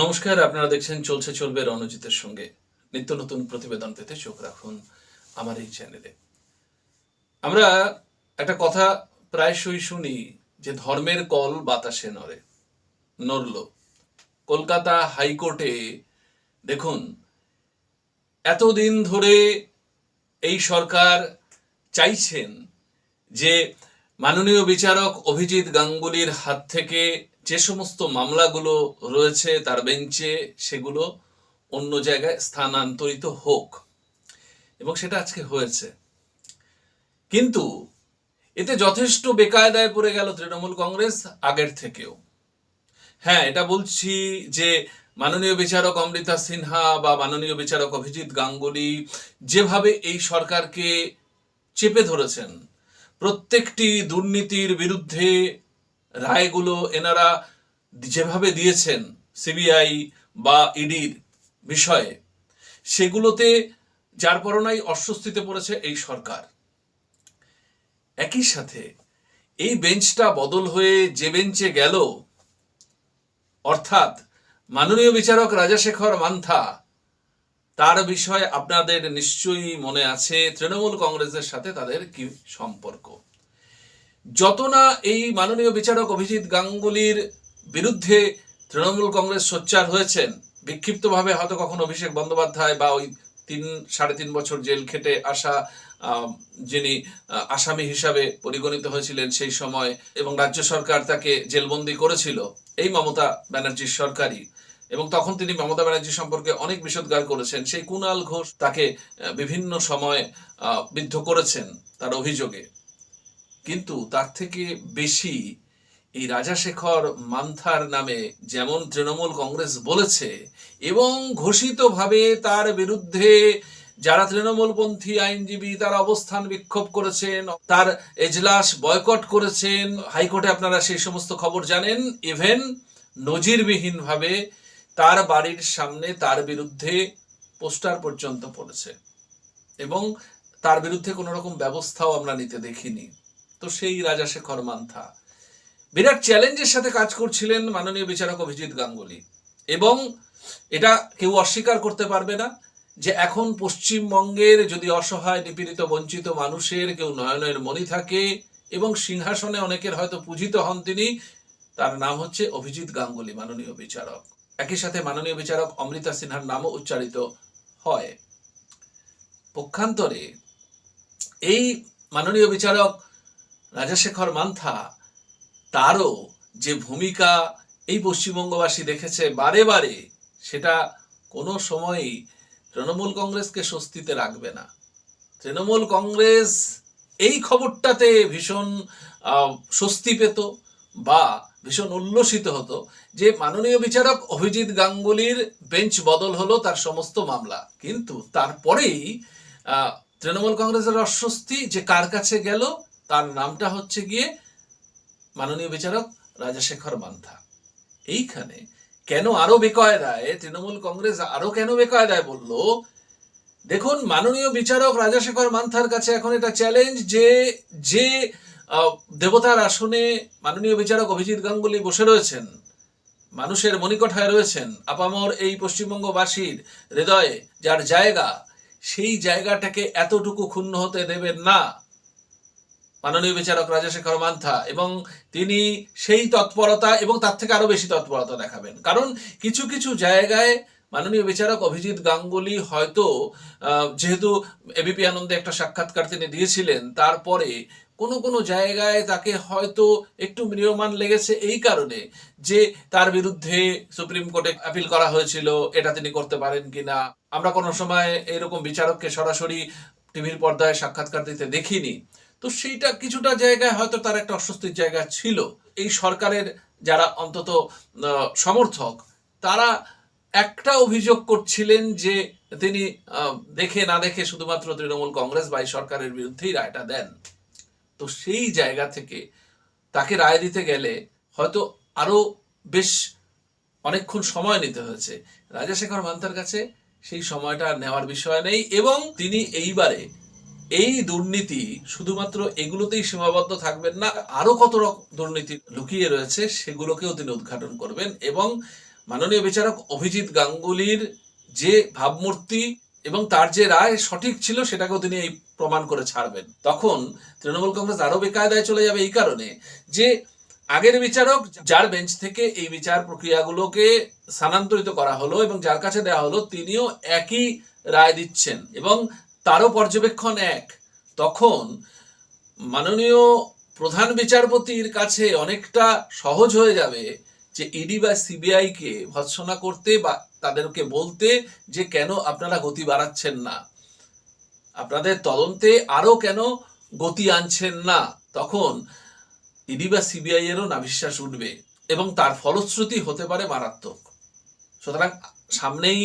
নমস্কার, আপনারা দেখছেন চলছে চলবে রণজিতের সঙ্গে। নিত্য নতুন প্রতিবেদন পেতে চোখ রাখুন আমার এই চ্যানেলে। আমরা একটা কথা প্রায়শই শুনি যে ধর্মের কল বাতাসে নড়ে, নড়ল। কলকাতা হাইকোর্টে দেখুন, এতদিন ধরে এই সরকার চাইছেন যে মাননীয় বিচারক অভিজিৎ গাঙ্গুলির হাত থেকে যে সমস্ত মামলাগুলো রয়েছে তার বেঞ্চে সেগুলো অন্য জায়গায় স্থানান্তরিত হোক। এবং সেটা আজকে হয়েছে। কিন্তু এতে যথেষ্ট বেকায়দায় পড়ে গেল তৃণমূল কংগ্রেস আগের থেকেও। হ্যাঁ এটা বলছি যে মাননীয় বিচারক অমৃতা সিনহা বা মাননীয় বিচারক অভিজিৎ গাঙ্গুলি যেভাবে এই সরকারকে চেপে ধরেছেন প্রত্যেকটি দুর্নীতির বিরুদ্ধে রায়গুলো এনারা যেভাবে দিয়েছেন সিবিআই বা ইডির বিষয়ে, সেগুলোতে যার পরনাই অস্বস্তিতে পড়েছে এই সরকার। একই সাথে এই বেঞ্চটা বদল হয়ে যে বেঞ্চে গেল, অর্থাৎ মাননীয় বিচারক রাজাশেখর মান্থা তার বিষয়ে আপনাদের নিশ্চয়ই মনে আছে, তৃণমূল কংগ্রেসের সাথে তাদের কি সম্পর্ক? যত না এই মাননীয় বিচারক অভিজিৎ গাঙ্গুলির বিরুদ্ধে তৃণমূল কংগ্রেস সোচ্চার হয়েছেন, বিক্ষিপ্তভাবে হয়তো কখনো অভিষেক বন্দ্যোপাধ্যায় বা ওই তিন, সাড়ে তিন বছর জেল খেটে আসা যিনি আসামি হিসাবে পরিগণিত হয়েছিলেন সেই সময় এবং রাজ্য সরকার তাকে জেলবন্দি করেছিল, এই মমতা ব্যানার্জির সরকারই। এবং তখন তিনি মমতা ব্যানার্জি সম্পর্কে অনেক বিষোদ্গার করেছেন। সেই কুণাল ঘোষ তাকে বিভিন্ন সময় বিদ্ধ করেছেন তার অভিযোগে। কিন্তু তার থেকে বেশি এই রাজাশেখর মান্থার নামে যেমন তৃণমূল কংগ্রেস বলেছে এবং ঘোষিতভাবে তার বিরুদ্ধে যারা তৃণমূলপন্থী আইনজীবী তার অবস্থান বিক্ষোভ করেছেন, তার এজলাস বয়কট করেছেন, হাইকোর্টে আপনারা সেই সমস্ত খবর জানেন। ইভেন নজিরবিহীনভাবে তার বাড়ির সামনে তার বিরুদ্ধে পোস্টার পর্যন্ত পড়েছে। এবং তার বিরুদ্ধে কোনো রকম ব্যবস্থাও আমরা নিতে দেখিনি। তো সেই রাজা শেখর মান্থা। বিরাট চ্যালেঞ্জের সাথে কাজ করছিলেন মাননীয় বিচারক অভিজিৎ গাঙ্গুলি। এবং এটা কেউ অস্বীকার করতে পারবে না যে এখন পশ্চিমবঙ্গের যদি অসহায়, নিপীড়িত, বঞ্চিত মানুষের কেউ নয়নের মণি থাকে এবং সিংহাসনে অনেকের হয়তো পূজিত হন তিনি, তার নাম হচ্ছে অভিজিৎ গাঙ্গুলি, মাননীয় বিচারক। একই সাথে মাননীয় বিচারক অমৃতা সিনহার নামও উচ্চারিত হয়। পক্ষান্তরে এই মাননীয় বিচারক রাজাশেখর মান্থা তারও যে ভূমিকা এই পশ্চিমবঙ্গবাসী দেখেছে বারে বারে, সেটা কোনো সময়ই তৃণমূল কংগ্রেসকে স্বস্তিতে রাখবে না। তৃণমূল কংগ্রেস এই খবরটাতে ভীষণ স্বস্তি পেত বা ভীষণ উল্লসিত হতো যে মাননীয় বিচারক অভিজিৎ গাঙ্গুলির বেঞ্চ বদল হলো তার সমস্ত মামলা। কিন্তু তারপরেই তৃণমূল কংগ্রেসের অস্বস্তি যে কার কাছে গেল, তার নামটা হচ্ছে গিয়ে মাননীয় বিচারক রাজাশেখর মান্থা। এইখানে কেন আরও বেকায়দায় তৃণমূল কংগ্রেস আরও কেন বেকায়দায় বলল? দেখুন, মাননীয় বিচারক রাজাশেখর মান্থার কাছে এখন এটা চ্যালেঞ্জ যে যে দেবতার আসনে মাননীয় বিচারক অভিজিৎ গাঙ্গুলি বসে রয়েছেন। মানুষের মণিকঠায় রয়েছেন আপামর এই পশ্চিমবঙ্গবাসীর হৃদয়ে যার জায়গা, সেই জায়গাটাকে এতটুকু ক্ষুণ্ণ হতে দেবেন না। মাননীয় বিচারক রাজাশেখর মান্থা এবং তিনি সেই তৎপরতা এবং তার থেকে আরও বেশি তৎপরতা দেখাবেন। কারণ কিছু কিছু জায়গায় মাননীয় বিচারক অভিজিৎ গাঙ্গুলি হয়তো যেহেতু এবিপি আনন্দে একটা সাক্ষাৎকার তিনি দিয়েছিলেন, তারপরে কোনো কোনো জায়গায় তাকে হয়তো একটু ম্রিয়মান লেগেছে এই কারণে যে তার বিরুদ্ধে সুপ্রিম কোর্টে আপিল করা হয়েছিল, এটা তিনি করতে পারেন কিনা। আমরা কোনো সময় এরকম বিচারককে সরাসরি টিভির পর্দায় সাক্ষাৎকার দিতে দেখিনি। তো সেইটা কিছুটা জায়গায় হয়তো তার একটা অস্বস্তির জায়গা ছিল। এই সরকারের যারা অন্তত সমর্থক, তারা একটা অভিযোগ করছিলেন যে তিনি দেখে না দেখে শুধুমাত্র তৃণমূল কংগ্রেস বা এই সরকারের বিরুদ্ধেই রায়টা দেন। তো সেই জায়গা থেকে তাকে রায় দিতে গেলে হয়তো আরও বেশ অনেকক্ষণ সময় নিতে হয়েছে। রাজাশেখর মান্তার কাছে সেই সময়টা নেওয়ার বিষয় নেই এবং তিনি এইবারে এই দুর্নীতি শুধুমাত্র এগুলোতেই সীমাবদ্ধ থাকবেন না, আরও কত দুর্নীতি লুকিয়ে রয়েছে সেগুলোকেও তিনি উদ্ঘাটন করবেন এবং মাননীয় বিচারক অভিজিৎ গাঙ্গুলির যে ভাবমূর্তি এবং তার যে রায় সঠিক ছিল সেটাকেও তিনি এই প্রমাণ করে ছাড়বেন। তখন তৃণমূল কংগ্রেস আরও বেকায়দায় চলে যাবে এই কারণে যে আগের বিচারক যার বেঞ্চ থেকে এই বিচার প্রক্রিয়াগুলোকে স্থানান্তরিত করা হলো এবং যার কাছে দেওয়া হলো, তিনিও একই রায় দিচ্ছেন এবং তারও পর্যবেক্ষণ এক। তখন মাননীয় প্রধান বিচারপতির কাছে অনেকটা সহজ হয়ে যাবে যে ইডি বা সিবিআইকে ভৎসনা করতে বা তাদেরকে বলতে যে কেন আপনারা গতি বাড়াচ্ছেন না। আপনাদের তদন্তে আরও কেন গতি আনছেন না তখন ইডি বা সিবিআই এরও উঠবে এবং তার ফলশ্রুতি হতে পারে মারাত্মক। সুতরাং সামনেই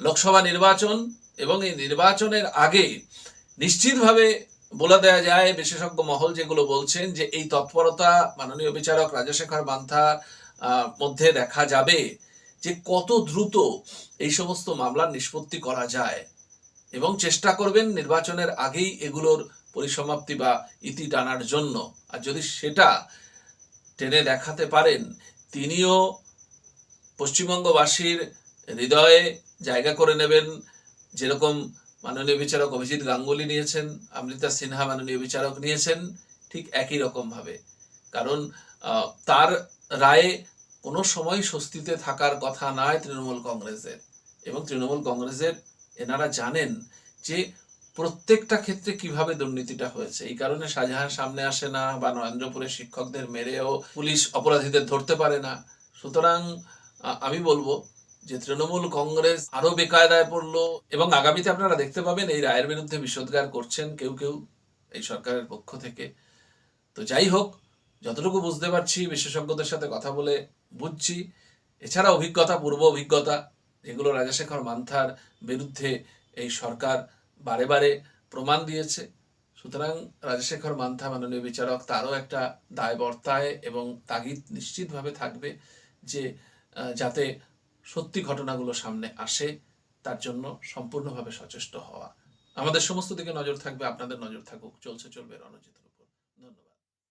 লোকসভা নির্বাচন এবং এই নির্বাচনের আগে নিশ্চিতভাবে বলে দেওয়া যায় বিশেষজ্ঞ মহল যেগুলো বলছেন যে এই তৎপরতা মাননীয় বিচারক রাজশেখর আহ, মধ্যে দেখা যাবে। যে কত দ্রুত এই সমস্ত মামলার নিষ্পত্তি করা যায়। এবং চেষ্টা করবেন নির্বাচনের আগেই এগুলোর পরিসমাপ্তি বা ইতি টানার জন্য। আর যদি সেটা টেনে দেখাতে পারেন, তিনিও পশ্চিমবঙ্গবাসীর হৃদয়ে জায়গা করে নেবেন। যেরকম মাননীয় বিচারক অভিজিৎ গাঙ্গুলি নিয়েছেন, অমৃতা সিনহা মাননীয় বিচারক নিয়েছেন, ঠিক একই রকমভাবে। কারণ তার রায়ে কোনো সময় স্বস্তিতে থাকার কথা নয় তৃণমূল কংগ্রেসের। এবং তৃণমূল কংগ্রেসের এনারা জানেন যে প্রত্যেকটা ক্ষেত্রে কীভাবে দুর্নীতিটা হয়েছে। এই কারণে শাহজাহান সামনে আসে না বা নরেন্দ্রপুরের শিক্ষকদের মেরেও পুলিশ অপরাধীদের ধরতে পারে না। সুতরাং আমি বলব যে তৃণমূল কংগ্রেস আরও বেকায়দায় পড়ল এবং আগামীতে আপনারা দেখতে পাবেন এই রায়ের বিরুদ্ধে বিষোদ্গার করছেন কেউ কেউ এই সরকারের পক্ষ থেকে। তো যাই হোক, যতটুকু বুঝতে পারছি বিশেষজ্ঞদের সাথে কথা বলে বুঝছি। এছাড়া অভিজ্ঞতা, পূর্ব অভিজ্ঞতা যেগুলো রাজাশেখর মান্থার বিরুদ্ধে এই সরকার বারে বারে প্রমাণ দিয়েছে। সুতরাং রাজশেখর মান্থা, মাননীয় বিচারক, তারও একটা দায়বর্তায় এবং তাগিদ নিশ্চিতভাবে থাকবে যে যাতে সত্যি ঘটনাগুলো সামনে আসে, তার জন্য সম্পূর্ণভাবে সচেষ্ট হওয়া। আমাদের সমস্ত দিকে নজর থাকবে, আপনাদের নজর থাকুক, চলছে, চলবে রণজিৎ